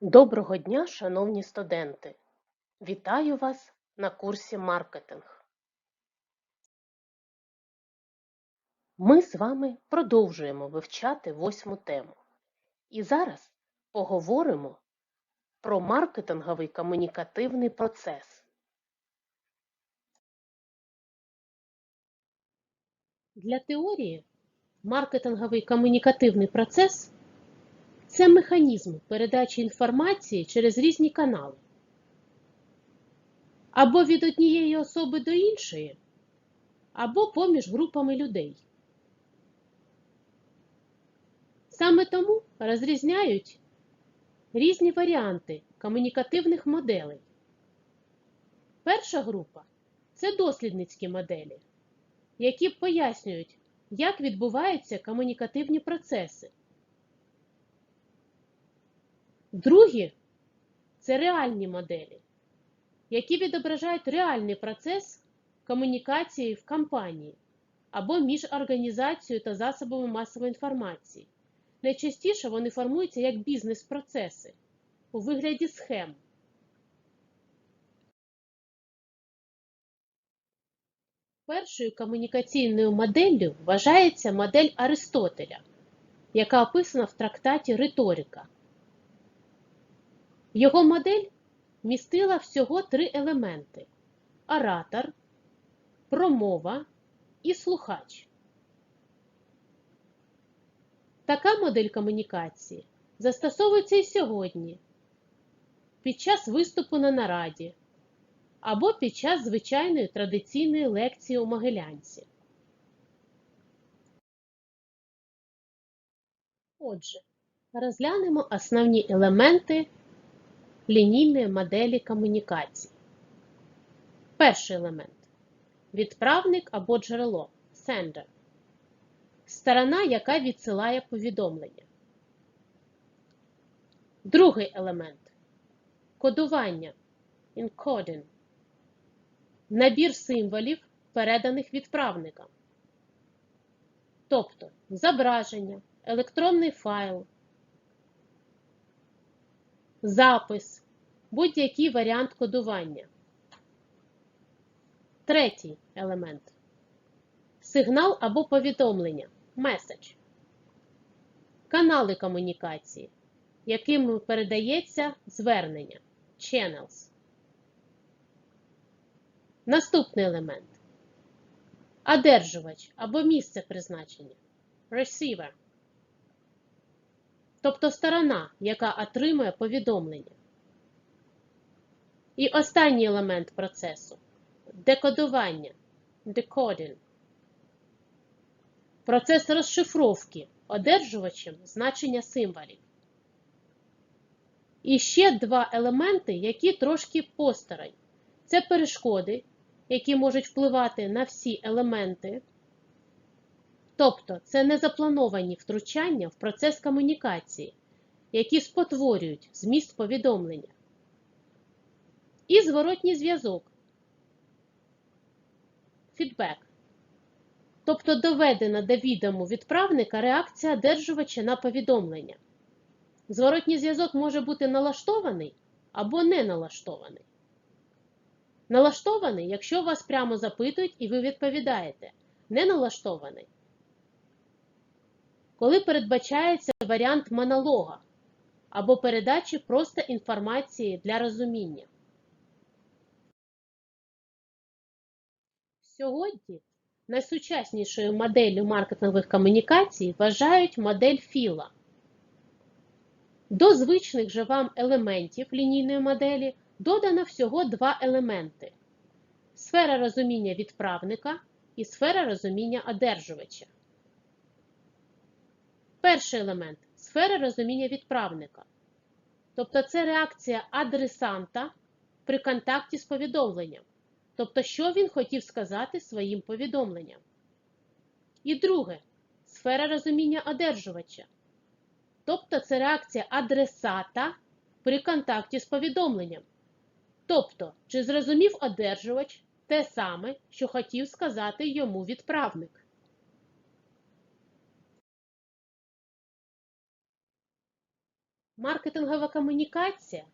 Доброго дня, шановні студенти! Вітаю вас на курсі маркетинг. Ми з вами продовжуємо вивчати восьму тему. І зараз поговоримо про маркетинговий комунікативний процес. Для теорії маркетинговий комунікативний процес це механізм передачі інформації через різні канали. Або від однієї особи до іншої, або поміж групами людей. Саме тому розрізняють різні варіанти комунікативних моделей. Перша група це дослідницькі моделі, які пояснюють, як відбуваються комунікативні процеси. Другі це реальні моделі, які відображають реальний процес комунікації в компанії або між організацією та засобами масової інформації. Найчастіше вони формуються як бізнес-процеси у вигляді схем. Першою комунікаційною моделлю вважається модель Аристотеля, яка описана в трактаті Риторика. Його модель містила всього три елементи оратор, промова і слухач. Така модель комунікації застосовується і сьогодні під час виступу на нараді або під час звичайної традиційної лекції у Могилянці. Отже, розглянемо основні елементи лінійної моделі комунікації. Перший елемент відправник або джерело sender. Сторона, яка відсилає повідомлення. Другий елемент кодування encoding. Набір символів, переданих відправникам. Тобто зображення, електронний файл, запис, будь-який варіант кодування. Третій елемент сигнал або повідомлення message. Канали комунікації, якими передається звернення channels. Наступний елемент одержувач або місце призначення receiver. Тобто сторона, яка отримує повідомлення. І останній елемент процесу декодування decoding. Процес розшифровки одержувачем значення символів. І ще два елементи, які трошки посторонь. Це перешкоди, які можуть впливати на всі елементи. Тобто це незаплановані втручання в процес комунікації, які спотворюють зміст повідомлення. І зворотній зв'язок. Фідбек. Тобто доведена до відому відправника реакція одержувача на повідомлення. Зворотній зв'язок може бути налаштований або не налаштований. Налаштований, якщо вас прямо запитують і ви відповідаєте. Не налаштований коли передбачається варіант монолога або передачі просто інформації для розуміння. Сьогодні найсучаснішою моделлю маркетингових комунікацій вважають модель Філа. До звичних же вам елементів лінійної моделі додано всього два елементи: сфера розуміння відправника і сфера розуміння одержувача. Перший елемент сфера розуміння відправника. Тобто це реакція адресанта при контакті з повідомленням. Тобто, що він хотів сказати своїм повідомленням. І друге сфера розуміння одержувача. Тобто це реакція адресата при контакті з повідомленням. Тобто, чи зрозумів одержувач те саме, що хотів сказати йому відправник. Маркетингова комунікація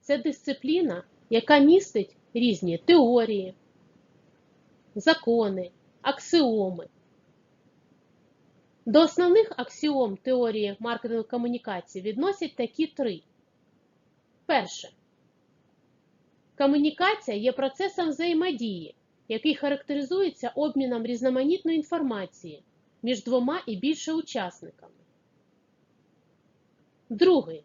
це дисципліна, яка містить різні теорії, закони, аксіоми. До основних аксіом теорії маркетингової комунікації відносять такі три. Перше. Комунікація є процесом взаємодії, який характеризується обміном різноманітної інформації між двома і більше учасниками. Другий.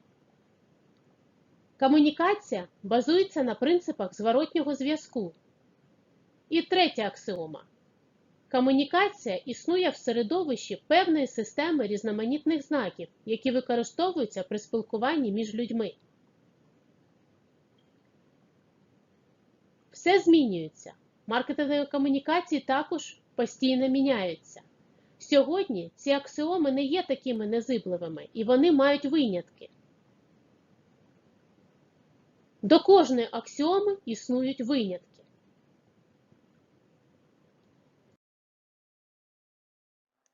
Комунікація базується на принципах зворотнього зв'язку. І третя аксіома. Комунікація існує в середовищі певної системи різноманітних знаків, які використовуються при спілкуванні між людьми. Все змінюється. Маркетингові комунікації також постійно міняються. Сьогодні ці аксіоми не є такими незибливими, і вони мають винятки. До кожної аксіоми існують винятки.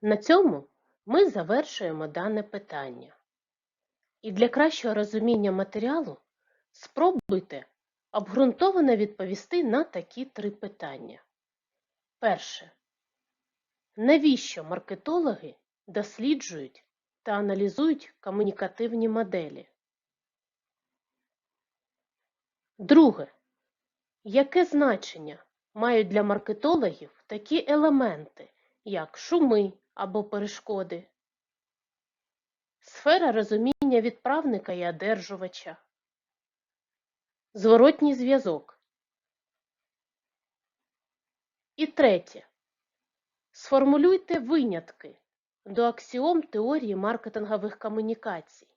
На цьому ми завершуємо дане питання. І для кращого розуміння матеріалу спробуйте обґрунтовано відповісти на такі три питання. Перше. Навіщо маркетологи досліджують та аналізують комунікативні моделі? Друге. Яке значення мають для маркетологів такі елементи, як шуми або перешкоди? Сфера розуміння відправника і одержувача. Зворотній зв'язок. І третє. Сформулюйте винятки до аксіом теорії маркетингових комунікацій.